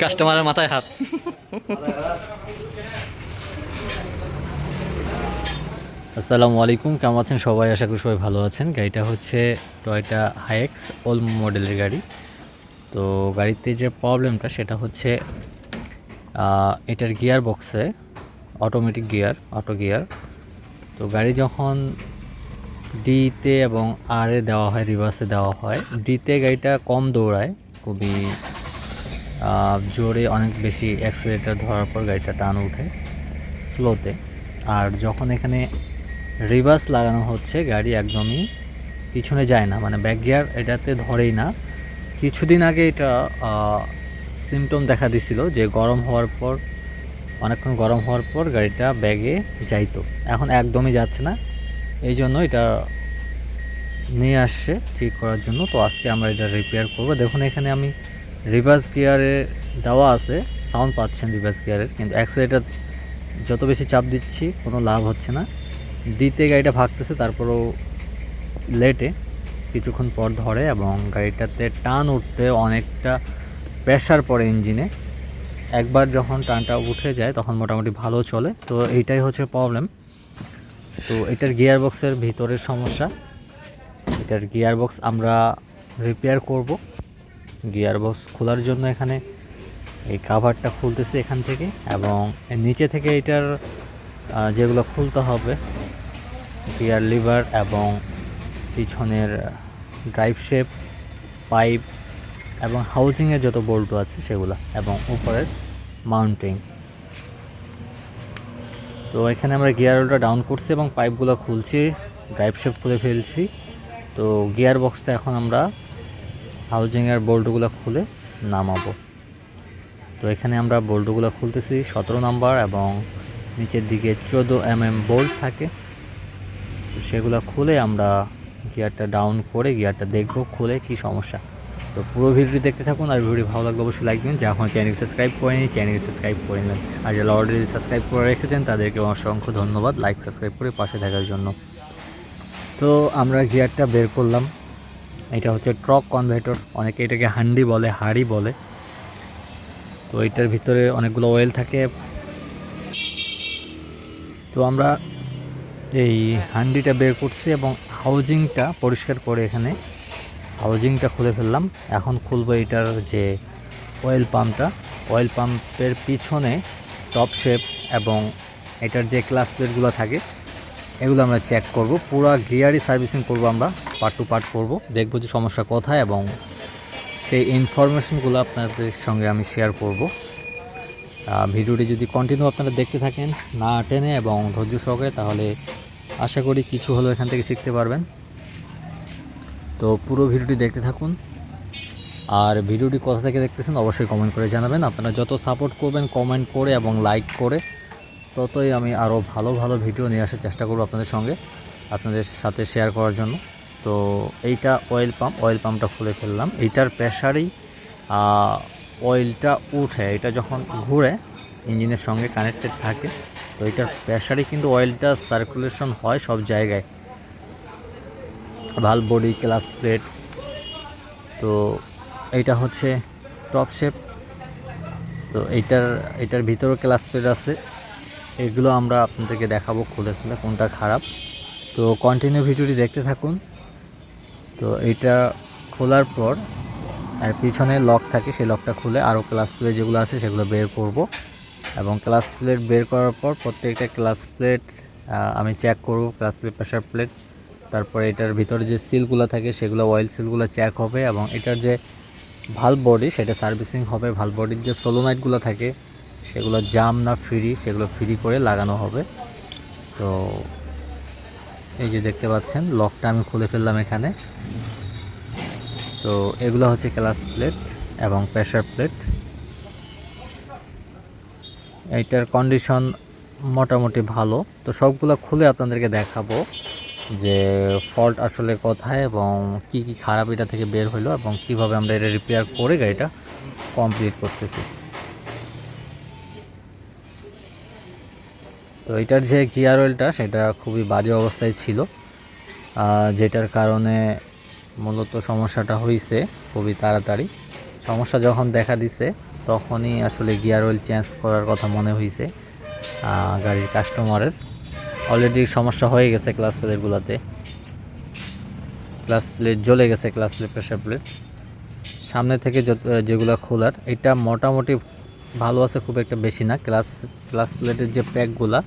কাস্টমারের মাথায় হাত। আসসালামু আলাইকুম, কেমন আছেন সবাই? আশা করি সবাই ভালো আছেন। গাড়িটা হচ্ছে টয়টা হাইএক্স ওল মডেলের গাড়ি। তো গাড়িতে যে প্রবলেমটা, সেটা হচ্ছে এটার গিয়ার বক্সে অটোমেটিক গিয়ার অটো গিয়ার তো গাড়ি যখন ডিতে এবং আর দেওয়া হয় রিভার্সে দেওয়া হয় ডিতে গাড়িটা কম দৌড়ায়। খুবই জোরে অনেক বেশি অ্যাক্সিলেটার ধরার পর গাড়িটা টান উঠে স্লোতে আর যখন এখানে রিভার্স লাগানো হচ্ছে, গাড়ি একদমই পিছনে যায় না মানে ব্যাক গিয়ার এটাতে ধরেই না। কিছুদিন আগে এটা সিমটম দেখা দিছিল যে গরম হওয়ার পর, অনেকক্ষণ গরম হওয়ার পর গাড়িটা ব্যাগে যাইতো। এখন একদমই যাচ্ছে না। এই জন্য এটা নিয়ে আসছে ঠিক করার জন্য। তো আজকে আমরা এটা রিপেয়ার করব। দেখুন, এখানে আমি রিভার্স গিয়ারে দেওয়া আছে। সাউন্ড পাচ্ছেন রিভার্স গিয়ারের কিন্তু অ্যাক্সিলেটার যত বেশি চাপ দিচ্ছি, কোনো লাভ হচ্ছে না। ডিতে গাড়িটা ভাগতেছে, তারপরেও লেটে কিছুক্ষণ পর ধরে এবং গাড়িটাতে টান উঠতে অনেকটা প্রেশার পড়ে ইঞ্জিনে একবার যখন টানটা উঠে যায়, তখন মোটামুটি ভালো চলে। তো এইটাই হচ্ছে প্রবলেম তো এটার গিয়ার বক্সের ভিতরের সমস্যা। এটার গিয়ার বক্স আমরা রিপেয়ার করব। গিয়ার বক্স খোলার জন্য এখানে এই কাভারটা খুলতেছি এখান থেকে এবং নিচে থেকে এটার যেগুলো খুলতে হবে গিয়ার লিভার এবং পিছনের ড্রাইভ শেপ পাইপ এবং হাউজিংয়ের যত বল্টু আছে সেগুলো এবং উপরের মাউন্টিং তো এখানে আমরা গিয়ার ওটা ডাউন করছি এবং পাইপগুলো খুলছি ড্রাইভ শেপ খুলে ফেলছি। তো গিয়ার বক্সটা এখন আমরা হাউজিংয়ের বোল্টগুলো খুলে নামাবো। তো এখানে আমরা বোল্টগুলো খুলতেছি, সতেরো নাম্বার এবং নিচের দিকে চোদ্দ এম এম বোল্ট থাকে। তো সেগুলো খুলে আমরা গিয়ারটা ডাউন করে গিয়ারটা দেখব, খুলে কি সমস্যা। তো পুরো ভিডিওটি দেখতে থাকুন আর ভিডিও ভালো লাগলে অবশ্যই লাইক দিন। যখন চ্যানেল সাবস্ক্রাইব করে নিই চ্যানেল সাবস্ক্রাইব করে নেন। আর যারা অলরেডি সাবস্ক্রাইব করে রেখেছেন, তাদেরকে অসংখ্য ধন্যবাদ। লাইক সাবস্ক্রাইব করে পাশে থাকার জন্য। তো আমরা গিয়ারটা বের করলাম। এটা হচ্ছে ট্রক কনভার্টর অনেকে এটাকে হান্ডি বলে, হাড়ি বলে। তো এটার ভিতরে অনেকগুলো অয়েল থাকে। তো আমরা এই হান্ডিটা বের করছি এবং হাউজিংটা পরিষ্কার করে এখানে হাউজিংটা খুলে ফেললাম। এখন খুলবো এটার যে অয়েল পাম্পটা অয়েল পাম্পের পিছনে টপ শেপ এবং এটার যে ক্লাস প্লেটগুলো থাকে এগুলো আমরা চেক করব। পুরো গিয়ারই সার্ভিসিং করব আমরা পার্ট টু পার্ট করব। দেখব যে সমস্যা কোথায় এবং সেই ইনফরমেশনগুলো আপনাদের সঙ্গে আমি শেয়ার করব। ভিডিওটি যদি কন্টিনিউ আপনারা দেখতে থাকেন, না টেনে এবং ধৈর্য সহকারে, তাহলে আশা করি কিছু হলেও এখান থেকে শিখতে পারবেন। তো পুরো ভিডিওটি দেখতে থাকুন। আর ভিডিওটি কোথা থেকে দেখতেছেন, অবশ্যই কমেন্ট করে জানাবেন। আপনারা যত সাপোর্ট করবেন কমেন্ট করে এবং লাইক করে ততই আমি আরও ভালো ভালো ভিডিও নিয়ে আসার চেষ্টা করব আপনাদের সঙ্গে, আপনাদের সাথে শেয়ার করার জন্য। তো এইটা অয়েল পাম্প অয়েল পাম্পটা খুলে ফেললাম। এইটার প্রেশারেই অয়েলটা উঠে, এটা যখন ঘুরে, ইঞ্জিনের সঙ্গে কানেক্টেড থাকে, তো এটার প্রেশারেই কিন্তু অয়েলটা সার্কুলেশন হয় সব জায়গায়। ভালো বডি ক্লাস প্লেট তো এইটা হচ্ছে টপ শেপ তো এইটার এটার ভিতরেও ক্লাস প্লেট আছে। এগুলো আমরা আপনাদেরকে দেখাবো খুলে খুলে, কোনটা খারাপ। তো কন্টিনিউ ভিডিওটি দেখতে থাকুন। তো এইটা খোলার পর, আর পিছনে লক থাকে, সেই লকটা খুলে আরও ক্লাস প্লেট যেগুলো আছে সেগুলো বের করব। এবং ক্লাস প্লেট বের করার পর প্রত্যেকটা ক্লাস প্লেট আমি চেক করব ক্লাস প্লেট প্রেশার প্লেট তারপরে এটার ভিতরে যে সিলগুলো থাকে, সেগুলো অয়েল সিলগুলো চেক হবে এবং এটার যে ভালো বডি সেটা সার্ভিসিং হবে। ভালো বডির যে সোলোনাইটগুলো থাকে সেগুলো জাম না ফ্রি, সেগুলো ফ্রি করে লাগানো হবে। তো এই যে দেখতে পাচ্ছেন, লকটা আমি খুলে ফেললাম এখানে। তো এগুলো হচ্ছে ক্লাস প্লেট এবং প্রেশার প্লেট। এইটার কন্ডিশন মোটামুটি ভালো। তো সবগুলো খুলে আপনাদেরকে দেখাবো যে ফল্ট আসলে কোথায় এবং কি কি খারাপ এটা থেকে বের হলো এবং কীভাবে আমরা এটা রিপেয়ার করে গাড়িটা কমপ্লিট করতেছি। তো এটার যে গিয়ার অয়েলটা সেটা খুবই বাজে অবস্থায় ছিল। যেটার কারণে মূলত সমস্যাটা হয়েছে খুবই তাড়াতাড়ি। সমস্যা যখন দেখা দিছে, তখনই আসলে গিয়ার অয়েল চেঞ্জ করার কথা মনে হয়েছে গাড়ির কাস্টমারের অলরেডি সমস্যা হয়ে গেছে ক্লাস প্লেটগুলোতে ক্লাস প্লেট জ্বলে গেছে ক্লাস প্লেট প্রেশার প্লেট সামনে থেকে যত, যেগুলো খোলার, এটা মোটামুটি ভালো আছে, খুব একটা বেশি না। ক্লাস ক্লাস প্লেটের যে প্যাকগুলা,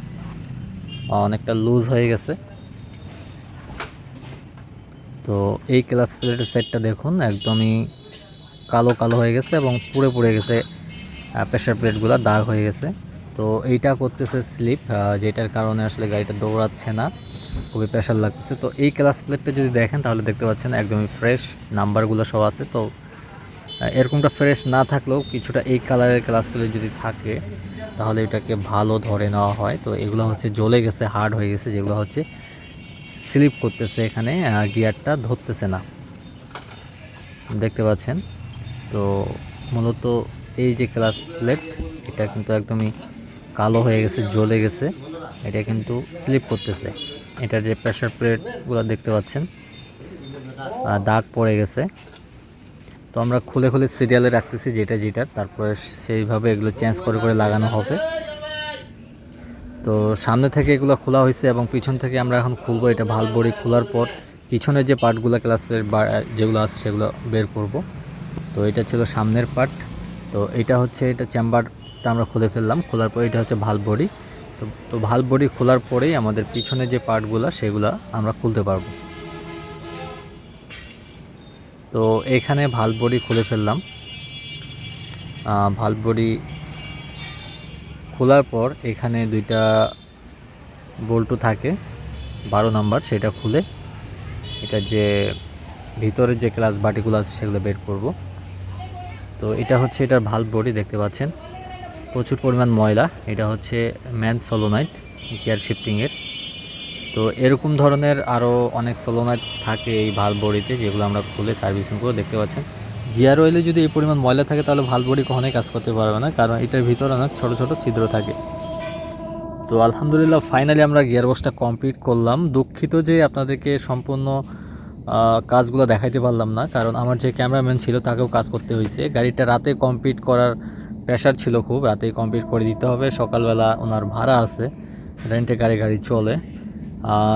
অনেকটা লুজ হয়ে গেছে। তো এই ক্লাস প্লেটের সেটটা দেখুন, একদমই কালো কালো হয়ে গেছে এবং পুড়ে পুড়ে গেছে প্রেশার প্লেটগুলো দাগ হয়ে গেছে। তো এইটা করতেছে স্লিপ যেটার কারণে আসলে গাড়িটা দৌড়াচ্ছে না, খুবই প্রেশার লাগতেছে। তো এই ক্লাস প্লেটটা যদি দেখেন, তাহলে দেখতে পাচ্ছেন একদমই ফ্রেশ, নাম্বারগুলো সব আছে। তো এরকমটা ফ্রেশ না থাকলেও কিছুটা এই কালারের ক্লাস প্লেট যদি থাকে, তাহলে এটাকে ভালো ধরে নেওয়া হয়। তো এগুলো হচ্ছে জ্বলে গেছে হার্ড হয়ে গেছে, যেগুলো হচ্ছে স্লিপ করতেছে এখানে গিয়ারটা ধরতেছে না। দেখতে পাচ্ছেন? তো মূলত এই যে ক্লাস প্লেট এটা কিন্তু একদমই কালো হয়ে গেছে, জ্বলে গেছে। এটা কিন্তু স্লিপ করতেছে। এটার যে প্রেশার প্লেটগুলো দেখতে পাচ্ছেন দাগ পড়ে গেছে। তো আমরা খুলে খুলে সিরিয়ালে রাখতেছি যেটা যেটার তারপরে সেইভাবে এগুলো চেঞ্জ করে করে লাগানো হবে। তো সামনে থেকে এগুলো খোলা হয়েছে এবং পিছন থেকে আমরা এখন খুলবো এটা ভালো বড়ি খোলার পর পিছনের যে পার্টগুলো ক্লাস যেগুলো আছে সেগুলো বের করব। তো এটা ছিল সামনের পার্ট। তো এটা হচ্ছে, এটা চেম্বারটা আমরা খুলে ফেললাম, খোলার পর এটা হচ্ছে ভালো বডি তো তো ভালো বডি খোলার পরেই আমাদের পিছনে যে পার্টগুলো, সেগুলো আমরা খুলতে পারব। তো এখানে ভালো বডি খুলে ফেললাম। ভালো বডি খোলার পর এখানে দুইটা বল্টু থাকে, বারো নাম্বার সেটা খুলে এটা যে ভিতরের যে ক্লাস বাটিগুলো আছে সেগুলো বের করব। তো এটা হচ্ছে এটার ভালো বডি দেখতে পাচ্ছেন। প্রচুর পরিমাণ ময়লা, এটা হচ্ছে ম্যান সোলোনাইট গিয়ার শিফটিংয়ের। তো এরকম ধরনের আরও অনেক সোলোনাইট থাকে এই ভালো বডিতে যেগুলো আমরা খুলে সার্ভিসিং করে দেখতে পাচ্ছেন। গিয়ার অয়েলে যদি এই পরিমাণ ময়লা থাকে, তাহলে ভালো বডি কখনোই কাজ করতে পারবে না, কারণ এটার ভিতরে অনেক ছোট ছোট ছিদ্র থাকে। তো আলহামদুলিল্লাহ ফাইনালি আমরা গিয়ার বক্সটা কমপ্লিট করলাম। দুঃখিত যে আপনাদেরকে সম্পূর্ণ কাজগুলো দেখাইতে পারলাম না, কারণ আমার যে ক্যামেরাম্যান ছিল, তাকেও কাজ করতে হয়েছে গাড়িটা রাতে কমপ্লিট করার প্রেশার ছিল খুব, রাতেই কমপ্লিট করে দিতে হবে। সকালবেলা ওনার ভাড়া আছে রেন্টে গাড়ি গাড়ি চলে।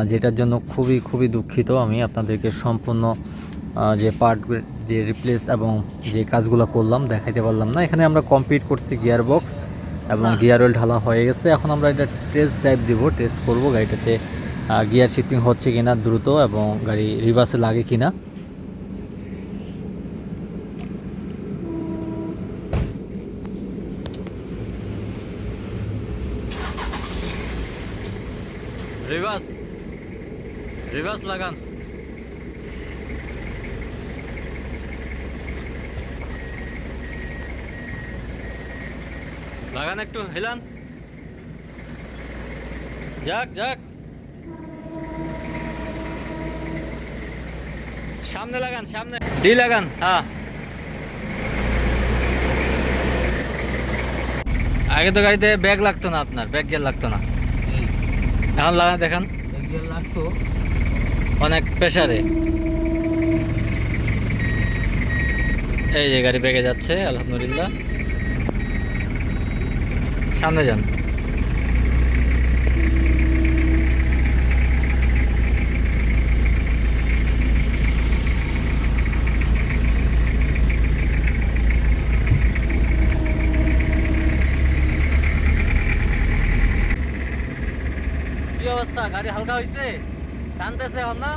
যেটার জন্য খুবই খুবই দুঃখিত আমি আপনাদেরকে সম্পূর্ণ যে পার্ট যে রিপ্লেস এবং যে কাজগুলো করলাম দেখাইতে পারলাম না। এখানে আমরা কমপ্লিট করছি গিয়ার বক্স এবং গিয়ার ওয়েল ঢালা হয়ে গেছে। এখন আমরা এটা টেস্ট টাইপ দিব টেস্ট করব গাড়িটাতে গিয়ার শিফটিং হচ্ছে কিনা দ্রুত এবং গাড়ি রিভার্সে লাগে কিনা। রিভার্স রিভার্স লাগান লাগান একটু হেলান যাক যাক সামনে লাগান সামনে ডি লাগান হ্যাঁ আগে তো গাড়িতে ব্যাগ লাগতো না আপনার ব্যাগ গিয়ার লাগতো না। এখন লাগান দেখান। লাগতো। অনেক প্রেশারে এই যে গাড়ি বেগে যাচ্ছে, আলহামদুলিল্লাহ। সামনে যান। কি অবস্থা? গাড়ি হালকা হয়েছে টানতেছে এখন না?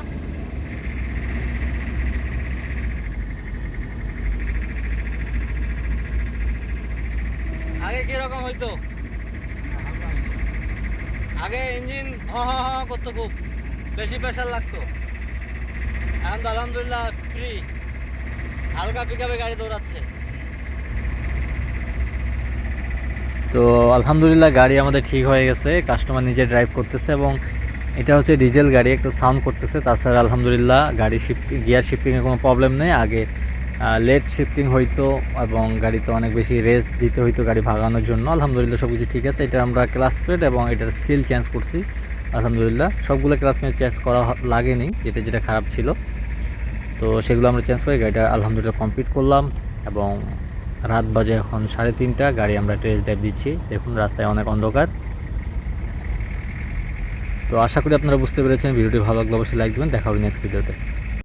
হইতো? আগে ইঞ্জিন হ হ করতো খুব। বেশি প্রেশার লাগতো। এখন তো আলহামদুলিল্লাহ ফ্রি হালকা পিকআপে গাড়ি দৌড়াচ্ছে। তো আলহামদুলিল্লাহ গাড়ি আমাদের ঠিক হয়ে গেছে। কাস্টমার নিজে ড্রাইভ করতেছে এবং এটা হচ্ছে ডিজেল গাড়ি, একটু সাউন্ড করতেছে। তাছাড়া আলহামদুলিল্লাহ গাড়ি শিফটিং গিয়ার শিফটিংয়ে কোনো প্রবলেম নেই। আগে লেট শিফটিং হইতো এবং গাড়িতে অনেক বেশি রেস দিতে হইতো গাড়ি ভাগানোর জন্য। আলহামদুলিল্লাহ সব কিছু ঠিক আছে। এটা আমরা ক্লাস প্লেট এবং এটার সিল চেঞ্জ করছি। আলহামদুলিল্লাহ সবগুলো ক্লাস প্লেট চেঞ্জ করা লাগেনি। যেটা যেটা খারাপ ছিল। তো সেগুলো আমরা চেঞ্জ করে গাড়িটা আলহামদুলিল্লাহ কমপ্লিট করলাম এবং রাত বাজে এখন সাড়ে তিনটা। গাড়ি আমরা টেস্ট ড্রাইভ দিচ্ছি। দেখুন, রাস্তায় অনেক অন্ধকার। তো আশা করি আপনারা বুঝতে পেরেছেন। ভিডিওটি ভালো লাগলে অবশ্যই লাইক দেবেন। দেখা হবে নেক্সট ভিডিওতে